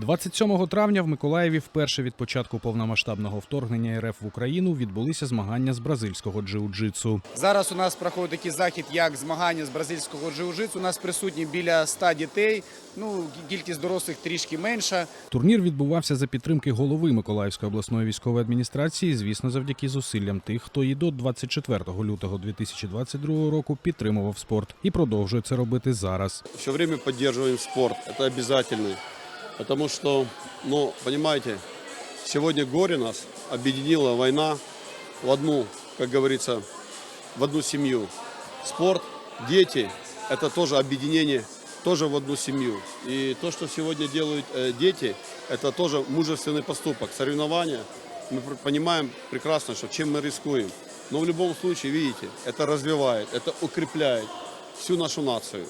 27 травня в Миколаєві вперше від початку повномасштабного вторгнення РФ в Україну відбулися змагання з бразильського джиу-джитсу. Зараз у нас проходить такий захід, як змагання з бразильського джиу-джитсу. У нас присутні біля 100 дітей. Ну кількість дорослих трішки менша. Турнір відбувався за підтримки голови Миколаївської обласної військової адміністрації, звісно, завдяки зусиллям тих, хто і до 24 лютого 2022 року підтримував спорт і продовжує це робити зараз. все время поддерживаем спорт. Это обязательно. Потому что, ну, понимаете, сегодня горе нас объединила война в одну, как говорится, в одну семью. Спорт, дети – это тоже объединение, тоже в одну семью. И то, что сегодня делают э, дети, это тоже мужественный поступок. Соревнования, мы понимаем прекрасно, что чем мы рискуем. Но в любом случае, видите, это развивает, это укрепляет всю нашу нацию.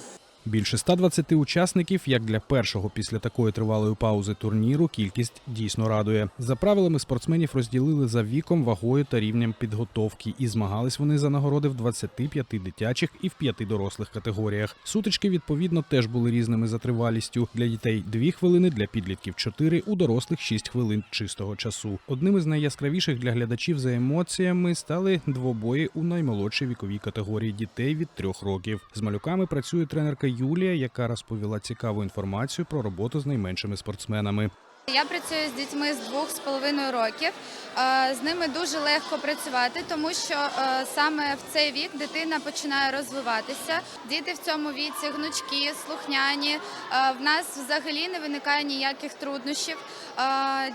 Більше 120 учасників, як для першого після такої тривалої паузи турніру, кількість дійсно радує. За правилами спортсменів розділили за віком, вагою та рівнем підготовки, і змагались вони за нагороди в 25 дитячих і в 5 дорослих категоріях. Сутички відповідно теж були різними за тривалістю. Для дітей 2 хвилини, для підлітків 4, у дорослих 6 хвилин чистого часу. Одним із найяскравіших для глядачів за емоціями стали двобої у наймолодшій віковій категорії дітей від 3 років. З малюками працює тренерка Юлія, яка розповіла цікаву інформацію про роботу з найменшими спортсменами. Я працюю з дітьми з двох з половиною років. Е, З ними дуже легко працювати, тому що е, саме в цей вік дитина починає розвиватися. Діти в цьому віці гнучкі, слухняні. Е, В нас взагалі не виникає ніяких труднощів.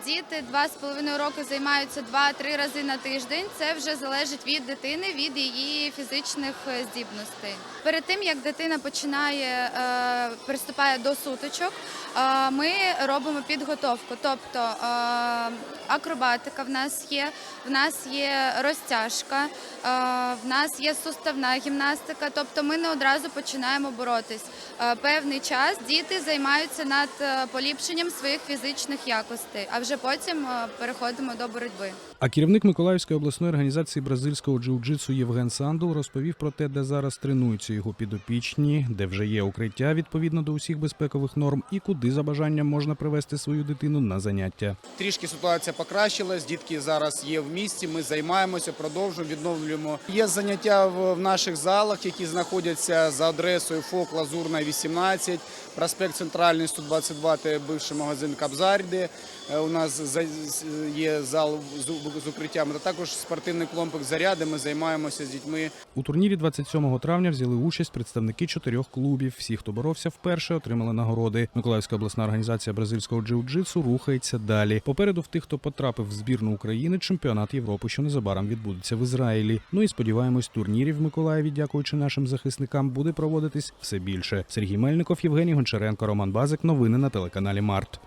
Діти два з половиною роки займаються два-три рази на тиждень. Це вже залежить від дитини, від її фізичних здібностей. Перед тим як дитина починає приступає до сутичок, е, ми робимо підготовку. Тобто акробатика в нас є, в нас є розтяжка, е, в нас є суставна гімнастика. Тобто ми не одразу починаємо боротись. Е, Певний час діти займаються над е, поліпшенням своїх фізичних якостей, а вже потім переходимо до боротьби. А керівник Миколаївської обласної організації бразильського джиу-джитсу Євген Сандул розповів про те, де зараз тренуються його підопічні, де вже є укриття відповідно до усіх безпекових норм, і куди за бажанням можна привести свою дитину на заняття. Трішки ситуація покращилась. Дітки зараз є в місті. Ми займаємося, продовжуємо, відновлюємо. Є заняття в, наших залах, які знаходяться за адресою ФОК Лазурна 18, проспект Центральний 122, це бивший магазин Кабзарди. Е, У нас є зал з укриттями, та також спортивний комплекс заряди. Ми займаємося з дітьми. У турнірі 27 травня взяли участь представники чотирьох клубів. Всі, хто боровся вперше, отримали нагороди. Миколаївська обласна організація бразильського джиу-джитсу рухається далі. Попереду в тих, хто потрапив в збірну України, чемпіонат Європи, що незабаром відбудеться в Ізраїлі. Ну і сподіваємось, турнірів в Миколаєві, дякуючи нашим захисникам, буде проводитись все більше. Сергій Мельников, Євгеній Гончаренко, Роман Базик. Новини на телеканалі Март.